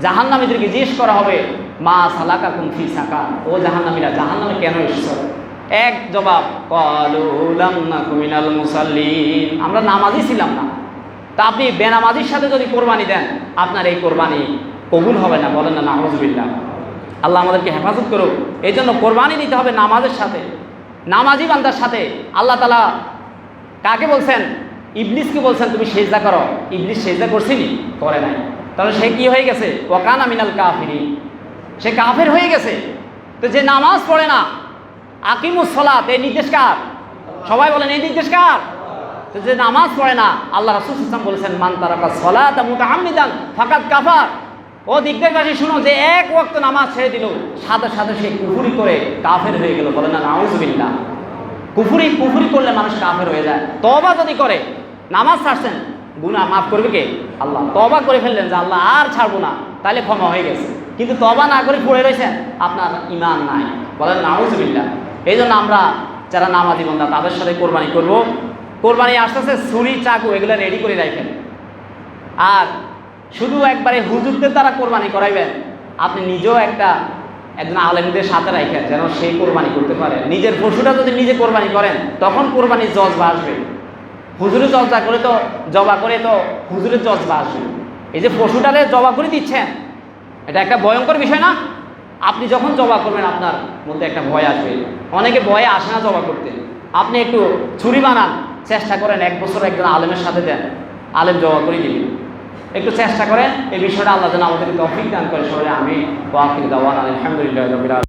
জাহান্নামীদেরকে জিজ্ঞেস করা হবে, মা সালাকা কুমফি সাকা ও জাহান্নামীরা, জাহান্নামে কেন এসেছ? এক জবাব মুসাল্লিন। আমরা নামাজই ছিলাম না। তা আপনি বেনামাজির সাথে যদি কোরবানি দেন, আপনার এই কোরবানি কবুল হবে না, বলেন না নাহজবিল্লা আল্লাহ আমাদেরকে হেফাজত করুক। এই জন্য কোরবানি দিতে হবে নামাজের সাথে। নামাজি বান্দার সাথে। আল্লাহ তালা কাকে বলছেন? ইবলিসকে বলছেন, তুমি সেজদা করো। ইবলিস সেজদা করছিনি করে নাই। তাহলে সে কি হয়ে গেছে? ওয়াকানা মিনাল কাফিরি সে কাফের হয়ে গেছে। তো যে নামাজ পড়ে না, আকিমুস সলাত এই নির্দেশ কার? সবাই বলেন, এই নির্দেশ কার? তো যে নামাজ পড়ে না, আল্লাহ রাসুল ইসলাম বলেছেন, মান তারাকা সলাত মুতাহাম্মিদান ফাকাত কাফার। ও দিকদেশবাসী শুনো যে এক ওয়াক্ত নামাজ ছেড়ে দিল, সাথে সাথে সে কুফুরি করে কাফের হয়ে গেল। বলে না, নাউজুবিল্লাহ। কুফুরি কুফুরি করলে মানুষ কাফের হয়ে যায়। তবা যদি করে, নামাজ ছাড়ছেন গুনাহ মাফ করবে কে? আল্লাহ। তবা করে ফেললেন যে আল্লাহ আর ছাড়বো না তাহলে ক্ষমা হয়ে গেছে। কিন্তু তবা না করে পড়ে রয়েছেন, আপনার ইমান নাই। বলেন নাউজুবিল্লাহ এই জন্য আমরা যারা নামাজি বন্ধা, তাদের সাথে কোরবানি করব। কোরবানি আসতেছে, ছুরি, চাকু, এগুলো রেডি করে রাখেন আর শুধু একবারে হুজুরদের দ্বারা কোরবানি করাইবেন, আপনি নিজেও একটা, একজন আলেমদের সাথে রাখেন যেন সেই কোরবানি করতে পারে। নিজের পশুটা যদি নিজে কোরবানি করেন, তখন কোরবানির জজবা আসবে। হুজুরের চর্চা করে তো, জবা করে তো হুজুরের চর্চা আসবে এই যে পশুটারে জবা করে দিচ্ছেন, এটা একটা ভয়ঙ্কর বিষয় না? আপনি যখন জবা করবেন, আপনার মধ্যে একটা ভয় আসবে। অনেকে ভয়ে আসে না জবা করতে। আপনি একটু ছুরি বানান, চেষ্টা করেন এক বছর একজন আলেমের সাথে দেন। আলেম জবা করে দিবেন একটু চেষ্টা করেন, এই বিষয়টা আল্লাহ যেন আমাদেরকে তফিক দান করে, সবাই আমি আলহামদুলিল্লাহ।